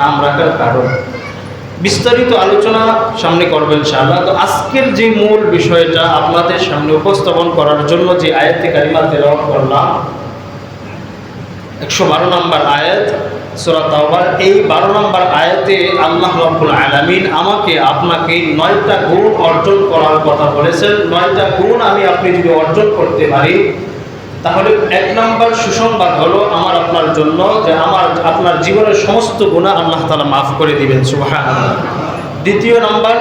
নাম রাখার কারণ। বিস্তারিত আলোচনা সামনে করবেন ইনশাআল্লাহ তো আজকের যে মূল বিষয়টা আপনাদের সামনে উপস্থাপন করার জন্য যে আয়াতে কারিমা তেলাওয়াত করলাম, একশো বারো নম্বর আয়াত, সুরা এই বারো নম্বর আয়াতে আল্লাহ রাব্বুল আলামিন আমাকে আপনাকে নয়টা গুণ অর্জন করার কথা বলেছেন। নয়টা গুণ আমি আপনি যদি অর্জন করতে পারি তাহলে এক নম্বর সুসংবাদ হলো আমার আপনার জন্য যে আমার, আপনার জীবনের সমস্ত গুণা আল্লাহ তালা মাফ করে দিবেন সুবাহ দ্বিতীয় নাম্বার,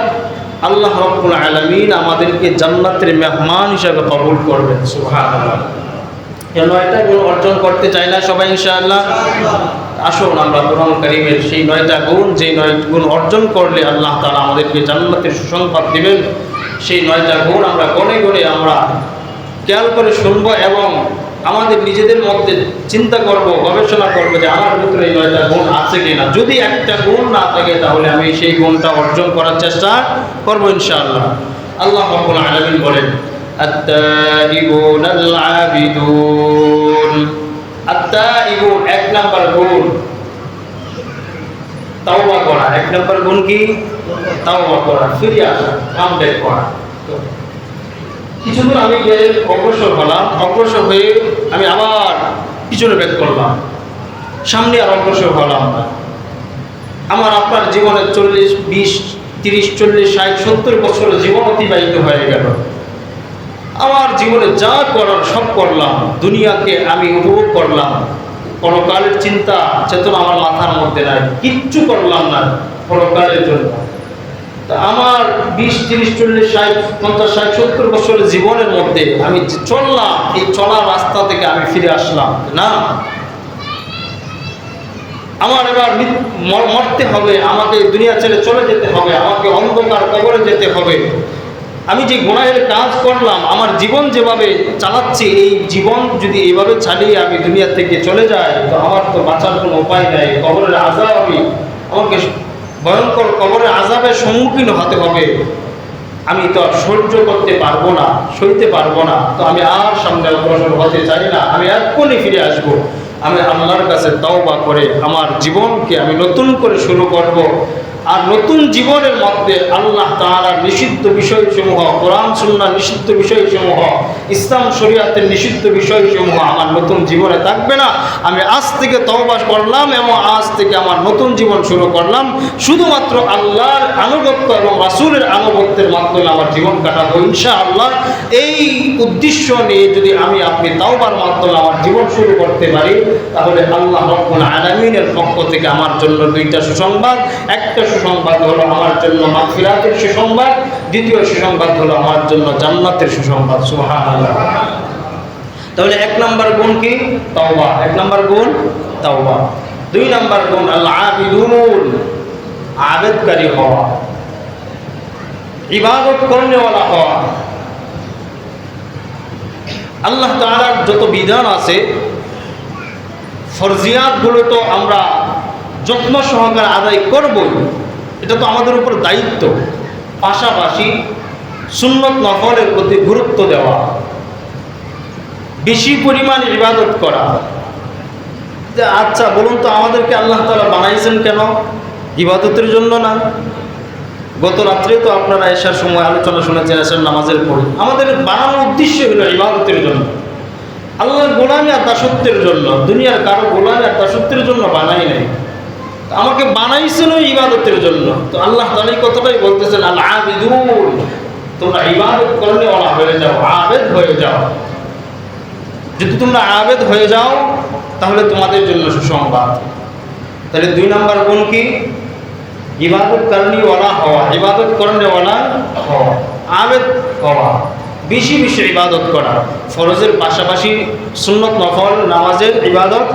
আল্লাহ রব্বুল আলমিন আমাদেরকে জান্নাতের মেহমান হিসাবে কবুল করবেন সুবাহ এই নয়টা গুণ অর্জন করতে চাই না সবাই, ইনশাআল্লাহ? আসুন আমরা কোরআন কারিমের সেই নয়টা গুণ যে নয় গুণ অর্জন করলে আল্লাহ তালা আমাদেরকে জান্নাতের সুসংবাদ দিবেন। সেই নয়টা গুণ আমরা গনে গনে আমরা খেয়াল করে শুনবো এবং আমাদের নিজেদের মধ্যে চিন্তা করব গবেষণা করব যে আমার ভিতরে এই নয়টা গুণ আছে কিনা যদি একটা গুণ না থাকে তাহলে আমি সেই গুণটা অর্জন করার চেষ্টা করব ইনশাআল্লাহ আল্লাহ রাব্বুল আলামিন বলেন التائبون العابدون التائبون এক নাম্বার গুণ তাওবা করা এক নাম্বার গুণ কি তাওবা করা ফিরে আসা কাম ব্যাক করা কিছুদিন আমি গিয়ে অগ্রসর হলাম, অগ্রসর হয়ে আমি আবার পিছনে ব্যাক করলাম। সামনে আর অগ্রসর হলাম না। আমার আপনার জীবনে চল্লিশ, বিশ, তিরিশ, চল্লিশ, ষাট, সত্তর বছরের জীবন অতিবাহিত হয়ে গেল। আমার জীবনে যা করার সব করলাম, দুনিয়াকে আমি উপভোগ করলাম। পরকালের চিন্তা, চেতনা আমার মাথার মধ্যে নাই, কিচ্ছু করলাম না পরকালের জন্য। তা আমার বিশ, তিরিশ, চল্লিশ, ষাট, পঞ্চাশ, ষাট, সত্তর বছরের জীবনের মধ্যে আমি চললাম, এই চলার রাস্তা থেকে আমি ফিরে আসলাম, না? আমার এবার মরতে হবে, আমাকে দুনিয়া ছেড়ে চলে যেতে হবে, আমাকে অন্ধকার কবরে যেতে হবে। আমি যে গুণাহের কাজ করলাম, আমার জীবন যেভাবে চালাচ্ছি, এই জীবন যদি এইভাবে ছাড়িয়ে আমি দুনিয়া থেকে চলে যাই, তো আমার তো বাঁচার কোনো উপায় নেই, কবরের আজাব আমি, আমাকে ভয়ঙ্কর কবরের আজাবের সম্মুখীন হতে হবে। আমি তো আর সহ্য করতে পারব না, সইতে পারব না। তো আমি আর সামনে অগ্রসর হতে চাই না। আমি এক্ষুনি ফিরে আসব। আমি আল্লাহর কাছে তওবা করে আমার জীবনকে আমি নতুন করে শুরু করব। আর নতুন জীবনের মধ্যে আল্লাহ তাআলার নিষিদ্ধ বিষয়সমূহ, কোরআন, সুন্নাহ নিষিদ্ধ বিষয়সমূহ, ইসলাম, শরিয়াতের নিষিদ্ধ বিষয়সমূহ আমার নতুন জীবনে থাকবে না। আমি আজ থেকে তওবা করলাম এবং আজ থেকে আমার নতুন জীবন শুরু করলাম। শুধুমাত্র আল্লাহর আনুগত্য এবং রাসূলের আনুগত্যের মাধ্যমে আমার জীবন কাটাবো ইনশাআল্লাহ। এই উদ্দেশ্য নিয়ে যদি আমি আপনি তাওবার মাধ্যমে আমার জীবন শুরু করতে পারি, তাহলে আল্লাহ রব্বুল আলামিনের পক্ষ থেকে আমার জন্য দুইটা সুসংবাদ, একটা সুসংবাদ হলো আমার জন্য মাগফিরাতের সুসংবাদ, দ্বিতীয় সুসংবাদ হলো আমার জন্য জান্নাতের সুসংবাদ, সুবহানাল্লাহ। তাহলে এক নম্বর গুণ কি? তাওবা। এক নম্বর গুণ? তাওবা। দুই নম্বর গুণ আল আবিদুন আবেদকারী হওয়া। ইবাদত করনেওয়ালা হওয়া। আল্লাহ তাআলার যত বিধান আছে, ফরজিয়াতগুলো তো আমরা যত্ন সহকারে আদায় করবই। এটা তো আমাদের উপর দায়িত্ব। পাশাপাশি সুন্নত নফলের প্রতি গুরুত্ব দেওয়া, বেশি পরিমাণ ইবাদত করা। যে আচ্ছা বলুন তো আমাদেরকে আল্লাহ তালা বানাইছেন কেন? ইবাদতের জন্য না? গত রাত্রে তো আপনারা এসার সময় আলোচনা শুনেছেন, এসার নামাজের পরে। আমাদের বানানোর উদ্দেশ্য হলো ইবাদতের জন্য। আল্লাহর গোলামি আর দাসত্বের জন্য। দুনিয়ার কারও গোলামি আর দাসত্বের জন্য বানাই নাই। আমাকে বানাইছেন ওই ইবাদতের জন্য। তো আল্লাহ তালা কথাটাই বলতেছেন আল্লাহ তোমরা ইবাদত করলে ওলা হয়ে যাও, আবেদ হয়ে যাও। যদি তোমরা আবেদ হয়ে যাও, তাহলে তোমাদের জন্য সুসংবাদ। তাহলে দুই নম্বর গুণ কি? ইবাদত করনিওয়ালা হওয়া, ইবাদত করনেওয়ালা হওয়া, আবেদ হওয়া, বেশি বেশি ইবাদত করা। ফরজের পাশাপাশি সুন্নত নফল, নামাজের ইবাদত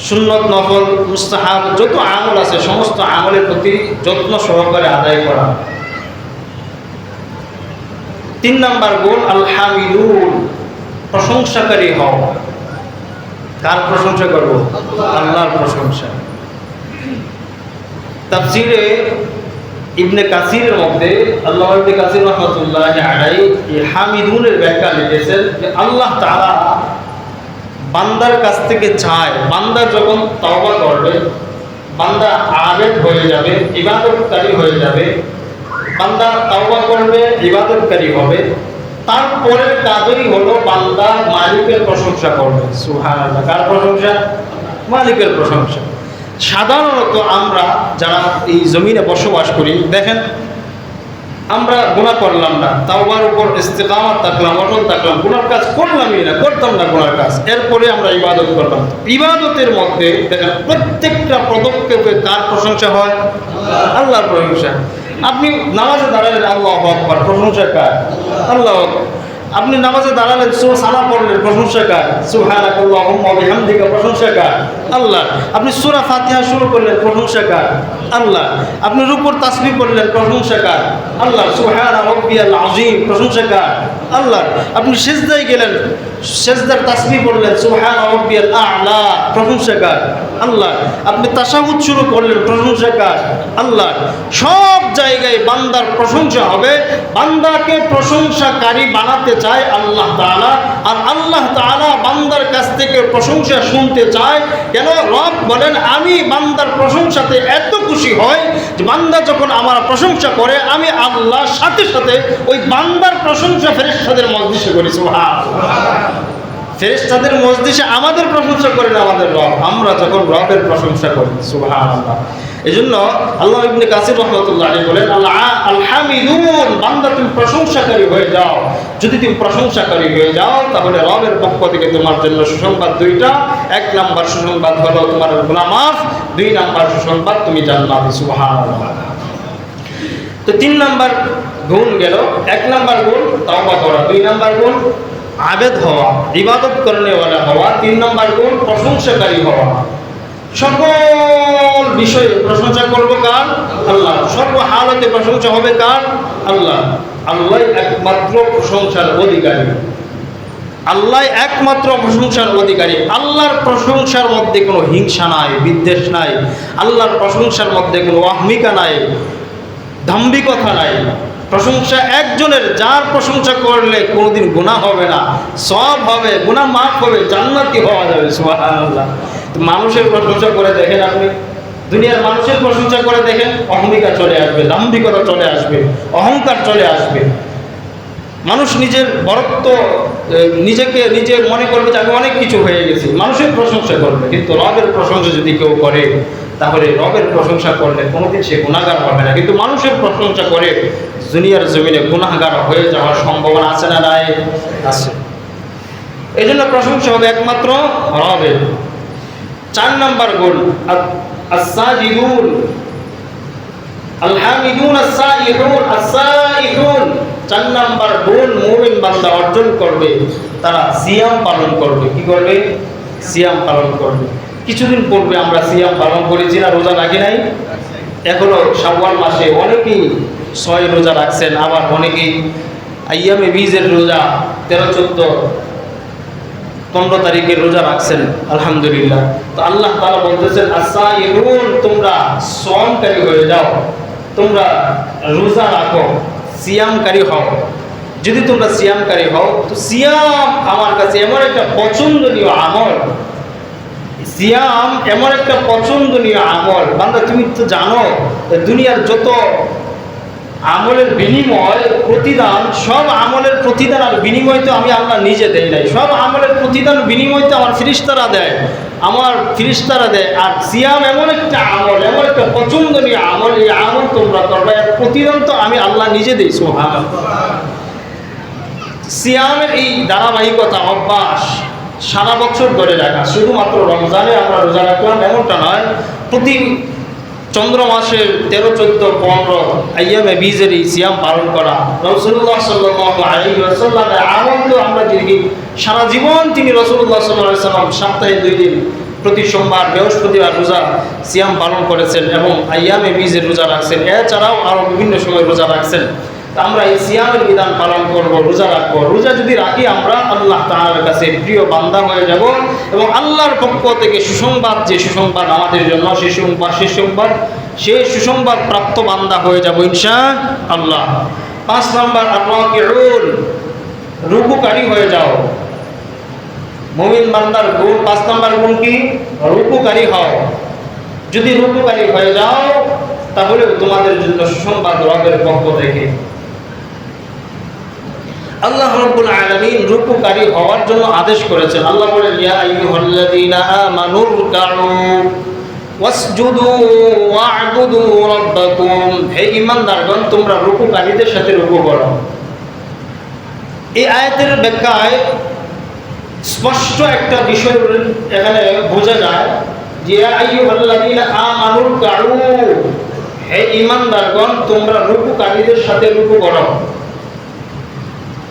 সুন্নত, নফল, মুস্তাহাব, যত আমল আছে, সমস্ত আমলের প্রতি যত্ন সহকারে আদায় করা। তিন নাম্বার গুণ, আলহামিদুল, প্রশংসাকারী হও। কার প্রশংসা করব? আল্লাহর প্রশংসা। তাফসিরে ইবনে কাসিরের মধ্যে আল্লাহ ইবনে কাসির রহমতুল্লাহ আলাই হামিদুনের ব্যাখ্যা লিখেছেন যে আল্লাহ তাআলা বান্দার কাছ থেকে চায়। বান্দা যখন তওবা করবে, বান্দা আবেদ হয়ে যাবে, ইবাদতকারী হয়ে যাবে। বান্দা তাওবা করবে, ইবাদতকারী হবে। তারপরের কাজই হলো বান্দা মালিকের প্রশংসা করবে। সুবহানাল্লাহ। কার প্রশংসা? মালিকের প্রশংসা। সাধারণত আমরা যারা এই জমিনে বসবাস করি, দেখেন আমরা গুণা করলাম না, তাওবার উপর ইস্তেকামাত থাকলাম, অটল থাকলাম গুণার কাজ করলামই না, করতাম না গুণার কাজ। এরপরে আমরা ইবাদত করলাম। ইবাদতের মধ্যে দেখেন, প্রত্যেকটা পদক্ষেপে কার প্রশংসা হয়? আল্লাহর প্রশংসা। আপনি নামাজে দাঁড়ালেন আল্লাহ আকবার, প্রশংসা কার? আল্লাহ। আপনি নামাজে দাঁড়ালেন সু সালা পড়লেন, প্রশংসা কার? বিহামদিকা, প্রশংসা কার? আল্লাহ। আপনি সূরা ফাতিহা শুরু করলেন, প্রশংসা কার? আল্লাহ। আপনি রুকুর তাসবিহ করলেন প্রশংসা কার? আল্লাহ। সুবহানা রাব্বিয়াল আযীম, প্রশংসা কার? আল্লাহ। আপনি সিজদায় গেলেন, সিজদার তাসবিহ পড়লেন, সুবহানা রাব্বিয়াল আ'লা, প্রশংসা কার? আল্লাহ। আপনি তাশাহুদ শুরু করলেন, প্রশংসা কার? আল্লাহ। সব জায়গায় বান্দার প্রশংসা হবে, বান্দাকে প্রশংসাকারী বানাতে চায় আল্লাহ তাআলা। আর আল্লাহ তাআলা বান্দার কাছ থেকে প্রশংসা শুনতে চায়। কেন? রব বলেন, আমি বান্দার প্রশংসাতে এত খুশি হয় যে বান্দা যখন আমার প্রশংসা করে, আমি আল্লাহর সাথে সাথে ওই বান্দার প্রশংসা ফেরেশতাদের মজলিসে করি, সুবহানাল্লাহ। ফেরেশতাদের মজলিসে আমাদের প্রশংসা করেন আমাদের রব। আমরা যখন রবের প্রশংসা করি, সুবহানাল্লাহ। এই জন্য আল্লাহ ইবনে কাসির রহমতুল্লাহ আলী বলেন আল্লাহ আলহামিদুন, বান্দা তুমি প্রশংসাকারী হয়ে যাও। যদি তুমি প্রশংসাকারী হয়ে যাও, তাহলে রবের পক্ষ থেকে তোমার জন্য সুসংবাদ দুইটা। এক নাম্বার সুসংবাদ হলো তোমার গুনাহ মাফ, দুই নাম্বার সুসংবাদ তুমি জান্নাতি, সুবহানাল্লাহ। তো তিন নাম্বার গুণ গেল। এক নাম্বার গুণ তাওবা করা, দুই নাম্বার গুণ আবেদ হওয়া, ইবাদত করনেওয়ালা হওয়া, তিন নম্বর গুণ প্রশংসাকারী হওয়া। সকল বিষয়ে প্রশংসা করব কার? আল্লাহ। সর্ব হালতে প্রশংসা হবে কার? আল্লাহ। আল্লাহ একমাত্র প্রশংসার অধিকারী। আল্লাহ একমাত্র প্রশংসার অধিকারী। আল্লাহর প্রশংসার মধ্যে কোনো হিংসা নাই, বিদ্বেষ নাই। আল্লাহর প্রশংসার মধ্যে কোনো অহমিকা নাই, দাম্ভিকতা নাই। প্রশংসা একজনের, যার প্রশংসা করলে কোনোদিন গুণা হবে না সব হবে গুণা মাফ হবে, জান্নাতি হওয়া যাবে, সুবহানাল্লাহ। মানুষের প্রশংসা করে দেখেন আপনি। দুনিয়ার মানুষের প্রশংসা করে দেখেন অহমিকা চলে আসবে, দাম্ভিকতা চলে আসবে, অহংকার চলে আসবে। মানুষ নিজের বরত্ব নিজেকে নিজে মনে করবে যে আমি অনেক কিছু হয়ে গেছি। মানুষের প্রশংসা করবে, কিন্তু রবের প্রশংসা যদি কেউ করে, তাহলে রবের প্রশংসা করলে কোনোদিন সে গুণাগার হবে না। কিন্তু মানুষের প্রশংসা করে দুনিয়ার জমিনে গুণাগার হয়ে যাওয়ার সম্ভাবনা আছে না নাই? আছে। এই জন্য প্রশংসা হবে একমাত্র রবের। চার নাম্বার গুণ আসাজিদুন আলহামিদুন আসাইহুন আসাইহুন চার নাম্বার গুণ মুমিন বান্দা অর্জন করবে, তারা সিয়াম পালন করবে। কি করবে? সিয়াম পালন করবে। কিছুদিন পূর্বে আমরা সিয়াম পালন করেছি না, রোজা রাখি নাই? এখনও শাওয়াল মাসে অনেকেই ছয় রোজা রাখছেন, আবার অনেকেই আইয়ামে বীজের রোজা তেরো চোদ্দ পনেরো তারিখের রোজা রাখছেন, আলহামদুলিল্লাহ। তো আল্লাহ তালা বলতেছেন আসা তোমরা শ্রমকারী হয়ে যাও, তোমরা রোজা রাখো, সিয়ামকারী হও। যদি তোমরা সিয়ামকারী হও, তো সিয়াম আমার কাছে এমন একটা পছন্দনীয় আমল। সিয়াম এমন একটা পছন্দনীয় আমল। বান্দা, তুমি তো জানো দুনিয়ার যত আমলের বিনিময়, প্রতিদান, সব আমলের প্রতিদান আর বিনিময় তো আমি আল্লাহ নিজে দেই নাই। সব আমলের প্রতিদান, বিনিময় তো আমার ফিরিস্তারা দেয়। আমার ফিরিস্তারা দেয়। আর সিয়াম এমন একটা আমল, এমন একটা পছন্দনীয় আমল, এই আমল তোমরা করবে। এর প্রতিদান তো আমি আল্লাহ নিজে দিই সোহান সিয়ামের এই ধারাবাহিকতা, অভ্যাস সারা বছর ধরে রাখা। শুধুমাত্র রমজানে আমরা রোজা রাখলাম, এমনটা নয়। প্রতি চন্দ্র মাসের তেরো, চোদ্দ, পনেরো আইয়ামে বীজের এই সিয়াম পালন করা। রসুল্লাহ সাল্লামের আনন্দ আমরা দেখি। সারা জীবন তিনি রসুল্লাহ সাল্লাহ সাল্লাম সপ্তাহে দুই দিন প্রতি সোমবার, বৃহস্পতিবার রোজা সিয়াম পালন করেছেন এবং আইয়ামে বীজের রোজা রাখছেন। এছাড়াও আরও বিভিন্ন সময় রোজা রাখছেন। আমরা এই সিয়ামের বিধান পালন করব, রোজা রাখব। রোজা যদি রাখি, আমরা আল্লাহ তাআলার কাছে প্রিয় বান্দা হয়ে যাব এবং আল্লাহর পক্ষ থেকে সুসংবাদ, যে সুসংবাদ আমাদের জন্য সেই সংবাদ সেই সংবাদ সেই সুসংবাদ প্রাপ্ত বান্দা হয়ে যাব ইনশা আল্লাহ পাঁচ নম্বর আল্লাহ রুকুকারী হয়ে যাও। মুমিন বান্দার গুণ, পাঁচ নম্বর গুণ কি? রুকুকারী হও। যদি রূপকারী হয়ে যাও, তাহলেও তোমাদের জন্য সুসংবাদ রবের পক্ষ থেকে। আল্লাহ রাব্বুল আলামিন রূপকারী হওয়ার জন্য আদেশ করেছেন। আল্লাহ বলেন, ইয়া আইয়ুহাল্লাযীনা আমানু রুকউ ওয়াসজুদু ওয়া'বুদু রাব্বাকুম। হে ঈমানদারগণ, তোমরা রূপকারীদের সাথে রূকু করো। এই আয়াতের ব্যাখ্যায় স্পষ্ট একটা বিষয় এখানে বোঝা যায় যে, ইয়া আইয়ুহাল্লাযীনা আমানু রুকউ হে ঈমানদারগণ, তোমরা রূপকারীদের সাথে রূকু করো।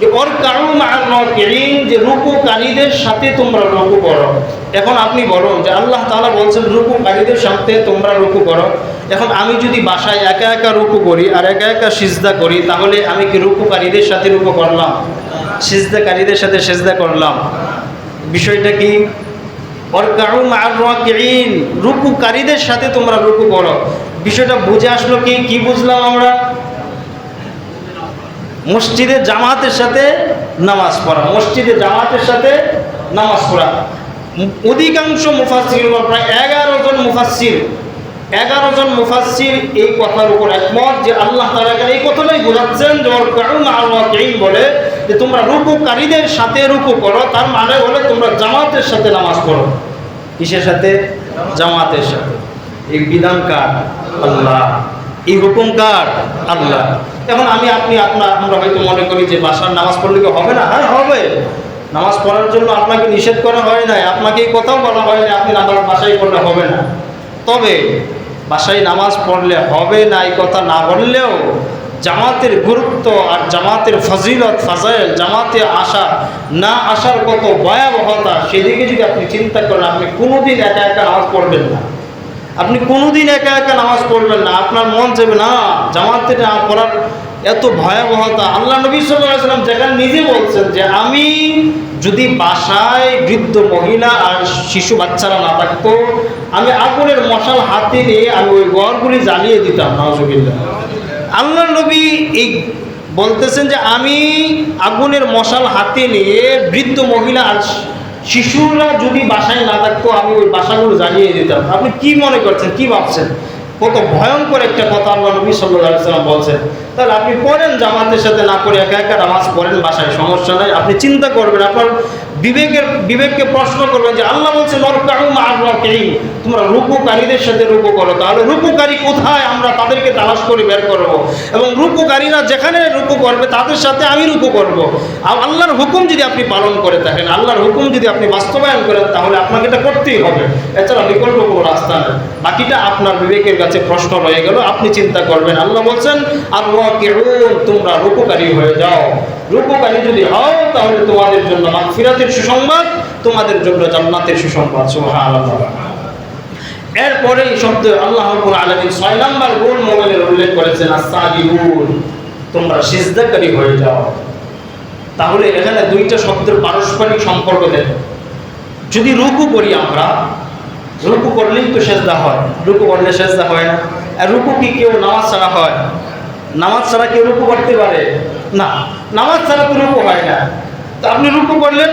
যে ওর কারু মারিন যে সাথে তোমরা করো। এখন আপনি বলুন যে আল্লাহ তাআলা বলছেন সাথে তোমরা করো। এখন আমি যদি বাসায় একা একা রুকু করি আর একা একা সিজদা করি, তাহলে আমি কি রুকুকারীদের সাথে রুকু করলাম? সিজদাকারীদের সাথে সেজদা করলাম। বিষয়টা কি? রুকুকারীদের সাথে তোমরা রুকু করো। বিষয়টা বুঝে আসলো কি? কি বুঝলাম আমরা? মসজিদে জামাতের সাথে নামাজ পড়া, মসজিদে জামাতের সাথে নামাজ পড়া। অধিকাংশ মুফাসির প্রায় এগারো জন মুফাসির এগারো জন মুফাসির এই কথার উপর একমত যে আল্লাহ এখানে এই কথাটাই বোঝাচ্ছেন যে ওর কারণ আল্লাহ বলে যে তোমরা রুকুকারীদের সাথে রুকু করো, তার মানে হলে তোমরা জামাতের সাথে নামাজ পড়ো। কিসের সাথে? জামাতের সাথে। এই বিধান কার? আল্লাহ। এই হুকুম কার? আল্লাহ। এখন আমি আপনি আপনার আমরা হয়তো মনে করি যে বাসার নামাজ পড়লে কি হবে না? হ্যাঁ হবে। নামাজ পড়ার জন্য আপনাকে নিষেধ করা হয় নাই। আপনাকে এই কথাও বলা হয় না আপনি নামাজ বাসায় পড়লে হবে না। তবে বাসায় নামাজ পড়লে হবে না এই কথা না বললেও জামাতের গুরুত্ব আর জামাতের ফজিলত, ফাজাইল, জামাতে আসা, না আসার কত ভয়াবহতা, সেদিকে যদি আপনি চিন্তা করেন, আপনি কোনোদিন একা একা নামাজ পড়বেন না। আপনি কোনোদিন একা একা নামাজ পড়বেন না, আপনার মন চাইবে, না, জামাতে পড়ার এত ভয়াবহতা। আল্লাহ নবী সাল্লাম যেখানে নিজে বলছেন যে, আমি যদি বাসায় বৃদ্ধ মহিলা আর শিশু বাচ্চারা না থাকতো, আমি আগুনের মশাল হাতে নিয়ে আমি ওই গড়গুলি জ্বালিয়ে দিতাম নজবিল্লা আল্লাহ নবী এই বলতেছেন যে, আমি আগুনের মশাল হাতে নিয়ে বৃদ্ধ মহিলা আর শিশুরা যদি বাসায় না থাকতো, আমি ওই বাসাগুলো জানিয়ে দিতাম। আপনি কি মনে করছেন, কি ভাবছেন? কত ভয়ঙ্কর একটা কথা আল্লাহ নবী সাল্লাম বলছেন। তাহলে আপনি পড়েন জামাতের সাথে, না করে একা একা নামাজ পড়েন বাসায়, সমস্যা নাই। আপনি চিন্তা করবেন, আপনার বিবেকের, বিবেককে প্রশ্ন করবেন যে আল্লাহ বলছে তোমরা রূপকারীদের সাথে রূপ করো। তাহলে রূপকারী কোথায়? আমরা তাদেরকে তালাশ করে বের করব। এবং রূপকারীরা যেখানে রূপ করবে, তাদের সাথে আমি রূপ করব। আল্লাহর হুকুম যদি আপনি পালন করে থাকেন, আল্লাহর হুকুম যদি আপনি বাস্তবায়ন করেন, তাহলে আপনাকে এটা করতেই হবে। এছাড়া বিকল্প কোনো রাস্তা নেই। বাকিটা আপনার বিবেকের কাছে প্রশ্ন রয়ে গেল, আপনি চিন্তা করবেন। আল্লাহ বলছেন আল্লাহ কে তোমরা রূপকারী হয়ে যাও। রূপকারী যদি হও, তাহলে তোমাদের জন্য মাগফিরাতের সুসংবাদ, তোমাদের জন্য জান্নাতের সুসংবাদ, সুবহানাল্লাহ। এরপরে এই শব্দ আল্লাহ রাব্বুল আলামিন ছয় নাম্বার গুণ মোমেনের উল্লেখ করেছেন আসাদিউন তোমরা সিজদাকারী হয়ে যাও। তাহলে এখানে দুইটা শব্দের পারস্পরিক সম্পর্ক দেখো। যদি রুকু করি আমরা, রুকু করলেই তো সেজদা হয়। রুকু করলে সেজদা হয় না। আর রুকু কি কেউ নামাজ ছাড়া হয়? নামাজ ছাড়া কেউ রুকু করতে পারে? না। নামাজ ছাড়া তো রুকু হয় না। তো আপনি রুকু করলেন,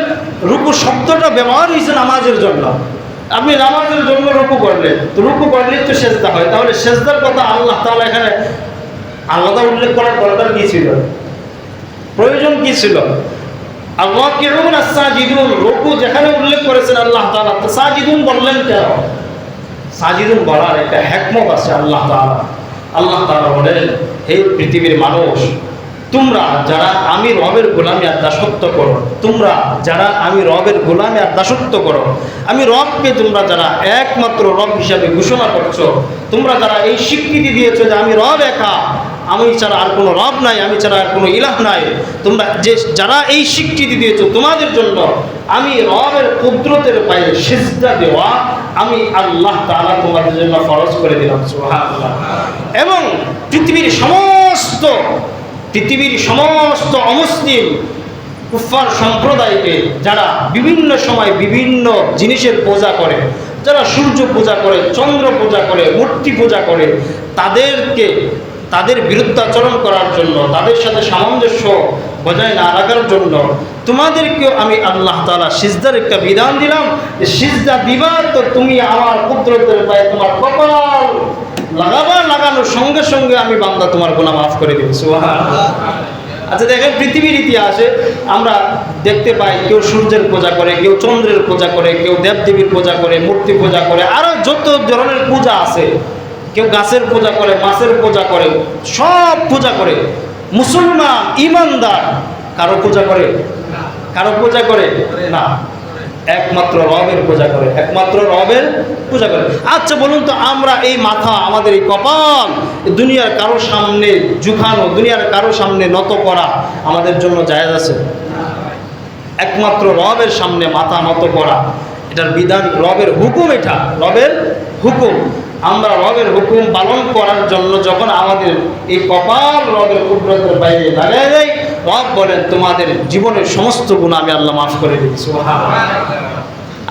রুকু শব্দটা ব্যবহার হয়েছে নামাজের জন্য। আপনি নামাজের জন্য রুকু করলেন, তো রুকু করলেই তো সেজদা হয়। তাহলে সেজদার কথা আল্লাহ তাহলে এখানে আলাদা উল্লেখ করার দরকার কি ছিল? প্রয়োজন কি ছিল? আল্লাহ কেমন সাজিদুন রুকু যেখানে উল্লেখ করেছেন আল্লাহ তাআলা, তো সাজিদুন বললেন কেন? সাজিদুন বলার একটা হ্যাকমত আছে আল্লাহ তাআলা। আল্লাহ তাআলা বলেন, হে পৃথিবীর মানুষ তোমরা যারা আমি রবের গোলামি আর দাসত্ব করো, তোমরা যারা আমি রবের গোলামি আর দাসত্ব করো, আমি রবকে তোমরা যারা একমাত্র রব হিসাবে ঘোষণা করছ, তোমরা যারা এই স্বীকৃতি দিয়েছ যে আমি রব একা, আমি ছাড়া আর কোনো রব নাই, আমি ছাড়া আর কোনো ইলাহ নাই, তোমরা যে যারা এই স্বীকৃতি দিয়েছ তোমাদের জন্য আমি রবের কুদরতের পায়ে সিজদা দেওয়া আমি আল্লাহ তাআলা তোমাদের জন্য ফরজ করে দিলাম এবং পৃথিবীর সমস্ত পৃথিবীর সমস্ত অমুসলিম কুফার সম্প্রদায়কে যারা বিভিন্ন সময় বিভিন্ন জিনিসের পূজা করে, যারা সূর্য পূজা করে, চন্দ্র পূজা করে, মূর্তি পূজা করে, তাদেরকে, তাদের বিরুদ্ধাচরণ করার জন্য, তাদের সাথে সামঞ্জস্য বজায় না রাখার জন্য তোমাদেরকেও আমি আল্লাহ তাআলা সিজদার একটা বিধান দিলাম। সিজদা দিবা তো তুমি আমার কুদরতের পায়ে তোমার কপাল লাগাবা লাগানোর সঙ্গে সঙ্গে আমি বান্দা তোমার গুনাহ মাফ করে দেব আচ্ছা দেখেন, পৃথিবীর ইতিহাসে আমরা দেখতে পাই কেউ সূর্যের পূজা করে, কেউ চন্দ্রের পূজা করে, কেউ দেবদেবীর পূজা করে, মূর্তি পূজা করে আরও যত ধরনের পূজা আছে, কেউ গাছের পূজা করে, মাছের পূজা করে, সব পূজা করে। মুসলমান, ইমানদার, কারও পূজা করে? কারও পূজা করে? না। একমাত্র রবের পূজা করে, একমাত্র রবের পূজা করে। আচ্ছা বলুন তো, আমরা এই মাথা, আমাদের এই কপাল, দুনিয়ার কারোর সামনে ঝুঁকানো দুনিয়ার কারোর সামনে নত করা আমাদের জন্য জায়েজ আছে? একমাত্র রবের সামনে মাথা নত করা, এটার বিধান রবের হুকুম এটা, রবের হুকুম। আমরা রবের হুকুম পালন করার জন্য যখন আমাদের এই কপাল রবের কুদরতের বাইরে লাগাই দেয় রব বলেন, তোমাদের জীবনের সমস্ত গুণ আমি আল্লাহ মাফ করে দিচ্ছি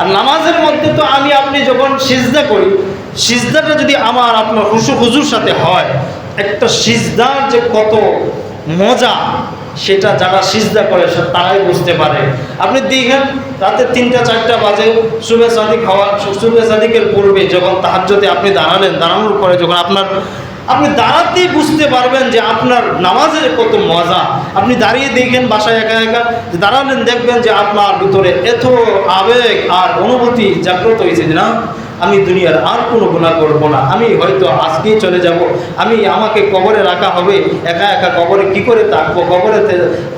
আর নামাজের মধ্যে তো আমি, আপনি যখন সিজদা করি, সিজদাটা যদি আমার, আপনার হুসু হুজুর সাথে হয়, একটা সিজদার যে কত মজা, সেটা যারা সিজদা করে তারাই বুঝতে পারে। আপনি দেখেন, রাতে তিনটা, চারটা বাজে শুভে সাদিক হওয়ার শুভে সাদিকের পূর্বে যখন তাহার যদি আপনি দাঁড়ালেন, দাঁড়ানোর পরে যখন আপনার আপনি দাঁড়াতেই বুঝতে পারবেন যে আপনার নামাজের কত মজা। আপনি দাঁড়িয়ে দেখেন বাসায় একা একা, যে দাঁড়ালেন দেখবেন যে আপনার ভিতরে এত আবেগ আর অনুভূতি জাগ্রত হয়েছে যে না, আমি দুনিয়ার আর কোনো গুণা করব না। আমি হয়তো আজকেই চলে যাব, আমি আমাকে কবরে রাখা হবে, একা একা কবরে কি করে থাকব? কবরেতে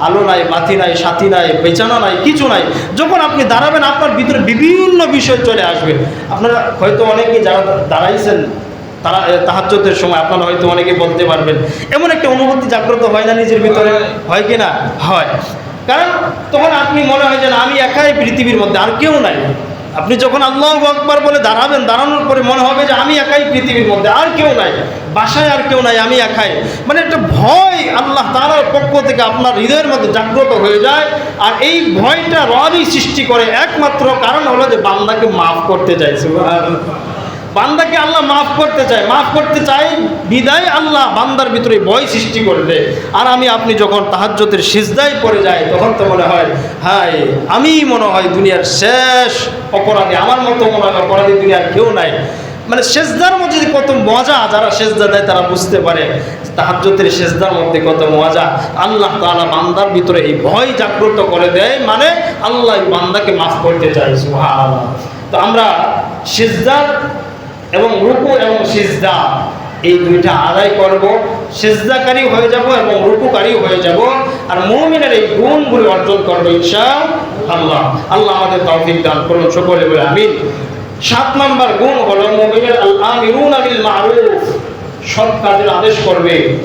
আলো নাই, বাতি নাই, সাথী নাই, বেচানা নাই, কিছু নাই। যখন আপনি দাঁড়াবেন, আপনার ভিতরে বিভিন্ন বিষয় চলে আসবে। আপনারা হয়তো অনেকেই যারা দাঁড়াইছেন তারা তাহাজ্যতের সময় আপনারা হয়তো অনেকে বলতে পারবেন এমন একটা অনুভূতি জাগ্রত হয় না নিজের ভিতরে? হয়। কি না? হয়। কারণ তখন আপনি মনে হয় যে আমি একাই পৃথিবীর মধ্যে আর কেউ নাই। আপনি যখন আল্লাহ আকবার বলে দাঁড়াবেন দাঁড়ানোর পরে মনে হবে যে আমি একাই পৃথিবীর মধ্যে আর কেউ নাই। বাসায় আর কেউ নাই আমি একাই। মানে একটা ভয় আল্লাহ তালার পক্ষ থেকে আপনার হৃদয়ের মধ্যে জাগ্রত হয়ে যায় আর এই ভয়টা রবই সৃষ্টি করে একমাত্র কারণ হলো যে বান্দাকে মাফ করতে চাইছে বান্দাকে আল্লাহ মাফ করতে চায়, মাফ করতে চাই বিদায় আল্লাহ বান্দার ভিতরে ভয় সৃষ্টি করে আর আমি, আপনি যখন তাহাজ্যতের সিজদায় পড়ে যাই, তখন তো মনে হয়, হায়, আমি মনে হয় দুনিয়ার শেষ অপরাধী, আমার মতো মনে হয় অপরাধী দুনিয়ার কেউ নাই। মানে সেজদার মধ্যে কত মজা, যারা সেজদা দেয় তারা বুঝতে পারে তাহাজ্যতের সেজদার মধ্যে কত মজা। আল্লাহ তাআলা বান্দার ভিতরে এই ভয় জাগ্রত করে দেয় মানে আল্লাহ বান্দাকে মাফ করতে চাই সুবহানাল্লাহ। তো আমরা সিজদার এবং রুকু এবং সিজদা। এই দুইটা আদায় করব। সিজদাকারী হয়ে যাব এবং রুকুকারী হয়ে যাব। আর মুমিনের এই গুণগুলি অর্জন করব ইনশা আল্লাহ আল্লাহ আমাদের তৌফিক দান করুন, সকলে বলে আমিন। সাত নম্বর গুণ হলো মুমিনের আমিরুন বিল মারুফ। সৎ কাজের আদেশ করবে।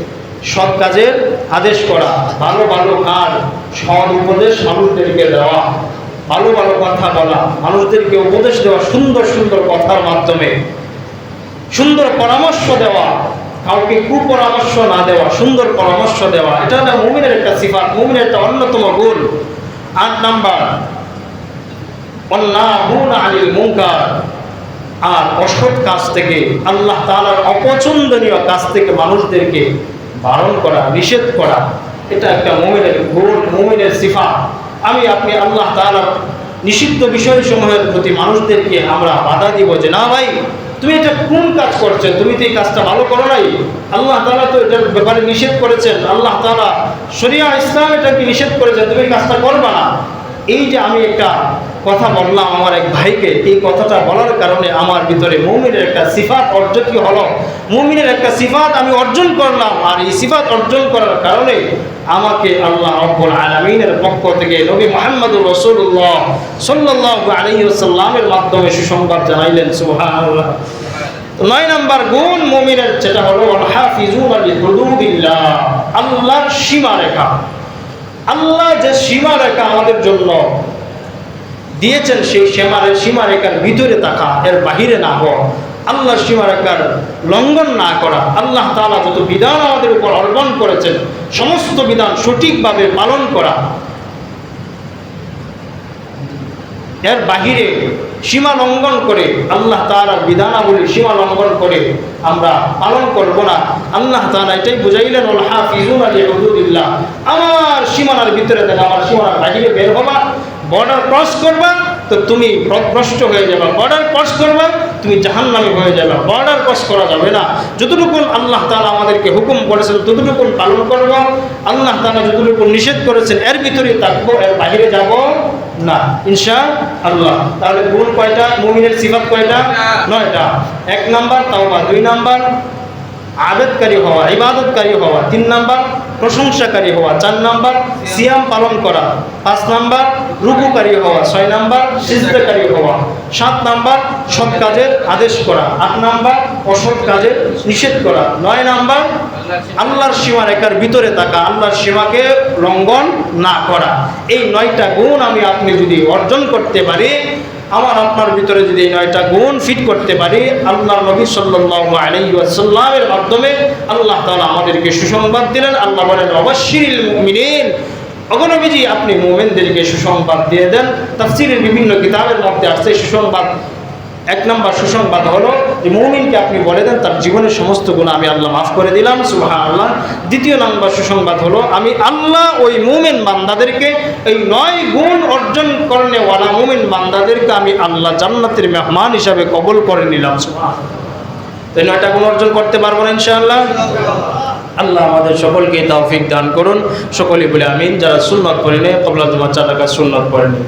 সৎ কাজের আদেশ করা। ভালো ভালো কাজ। সৎ উপদেশ মানুষদেরকে দেওয়া। ভালো ভালো কথা বলা। মানুষদেরকে উপদেশ দেওয়া সুন্দর সুন্দর কথার মাধ্যমে। সুন্দর পরামর্শ দেওয়া, কাউকে কুপরামর্শ না দেওয়া, সুন্দর পরামর্শ দেওয়া, এটা হলো মুমিনের একটা সিফাত, মুমিনের একটা অন্যতম গুণ। আট নাম্বার আলিল মুনকার। আর অসৎ কাজ থেকে, আল্লাহ তাআলার অপছন্দনীয় কাজ থেকে মানুষদেরকে বারণ করা, নিষেধ করা, এটা একটা মুমিনের গুণ, মুমিনের সিফা আমি, আপনি আল্লাহ তাআলার নিষিদ্ধ বিষয় বিষয়সমূহের প্রতি মানুষদেরকে আমরা বাধা দিব যে, না ভাই তুমি এটা কোন কাজ করছ তুমি তো এই কাজটা ভালো করো নাই। আল্লাহ তালা তো এটার ব্যাপারে নিষেধ করেছেন। আল্লাহ তালা শরিয়া ইসলাম এটাকে নিষেধ করেছেন। তুমি কাজটা করবা না। এই যে আমি একটা কথা বললাম আমার এক ভাইকে, এই কথাটা বলার কারণে আমার ভিতরে মুমিনের একটা সিফাত অর্জন কি হলো। মুমিনের একটা সিফাত আমি অর্জন করলাম, আর এই সিফাত অর্জন করার কারণে আমাকে আল্লাহ রব্বুল আলমিনের পক্ষ থেকে নবী মোহাম্মদুর রসুল্লাহ সাল্লাহ আলহিউসাল্লামের মাধ্যমে সুসংবাদ জানাইলেন, সুবহানাল্লাহ। নয় নাম্বার গুণ মুমিনের যেটা হলো হাফিজুন আলী হুদুদিল্লাহ আল্লাহর সীমা রেখা আল্লাহ যে সীমারেখা আমাদের জন্য দিয়েছেন, সেই সীমারে সীমারেখার ভিতরে থাকা, এর বাহিরে না হওয়া, আল্লাহর সীমারেখার লঙ্ঘন না করা, আল্লাহ তালা যত বিধান আমাদের উপর অর্পণ করেছেন, সমস্ত বিধান সঠিকভাবে পালন করা এর বাহিরে সীমা লঙ্ঘন করে, আল্লাহ তাআলার বিধানাবলী সীমা লঙ্ঘন করে আমরা পালন করব না। আল্লাহ তাআলা এটাই বুঝাইলেন হুদুদিল্লাহ আমার সীমানার ভিতরে থেকে আমার সীমানার বাহিরে বের হবা বর্ডার ক্রস করবা, তো তুমি ভ্রষ্ট হয়ে যাবে। বর্ডার ক্রস করবা, তুমি জাহান্নামী হয়ে যাবে। বর্ডার ক্রস করা যাবে না। যতটুকু আল্লাহ তাআলা আমাদেরকে হুকুম করেছেন ততটুকু পালন করব। আল্লাহ তাআলা যতটুকু নিষেধ করেছেন, এর ভিতরে থাকব, এর বাহিরে যাব। না। ইনশা আল্লাহ। তাহলে গুণ কয়টা? মুমিনের সিফাত কয়টা? নয়টা। এক নাম্বার তাওবা দুই নাম্বার আবেদকারী হওয়া, ইবাদতকারী হওয়া, তিন নাম্বার প্রশংসাকারী হওয়া, চার নাম্বার সিয়াম পালন করা, পাঁচ নাম্বার রুকুকারী হওয়া, ছয় নাম্বার সিজদাকারী হওয়া, সাত নাম্বার সৎ কাজের আদেশ করা, আট নাম্বার অসৎ কাজের নিষেধ করা, নয় নাম্বার আল্লাহর সীমা রেখার ভিতরে থাকা, আল্লাহর সীমাকে লঙ্ঘন না করা। এই নয়টা গুণ আমি আপনি যদি অর্জন করতে পারি আমার আপনার ভিতরে যদি নয়টা গুণ ফিট করতে পারি আল্লাহ নবী সাল্লাল্লাহু আলাইহি ওয়াসাল্লামের মাধ্যমে আল্লাহ তাআলা আমাদেরকে সুসংবাদ দিলেন। আল্লাহ বলেন, অবশ্যই মুমিনিন অগণবীজি আপনি মুমিনদেরকে সুসংবাদ দিয়ে দেন। তাফসীরের বিভিন্ন কিতাবের মধ্যে আসছে সুসংবাদ। এক নম্বর সুসংবাদ হলো যে মৌমিনকে আপনি বলে দেন, তার জীবনের সমস্ত গুণ আমি আল্লাহ মাফ করে দিলাম সুবাহ আল্লাহ দ্বিতীয় নাম্বার সুসংবাদ হলো, আমি আল্লাহ ওই মুমিন বান্দাদেরকে এই নয় গুণ অর্জন করনেওয়ালা মুমিন বান্দাদেরকে আমি আল্লাহ জান্নাতের মেহমান হিসাবে কবল করে নিলাম সুবাহ তাই নয়টা গুণ অর্জন করতে পারব না, ইনশাআল্লাহ? আল্লাহ আমাদের সকলকে তৌফিক দান করুন। সকলে বলে আমিন, যারা সুন্নত পড়েনি কবলা তোমার চার সুন্নত পড়েনি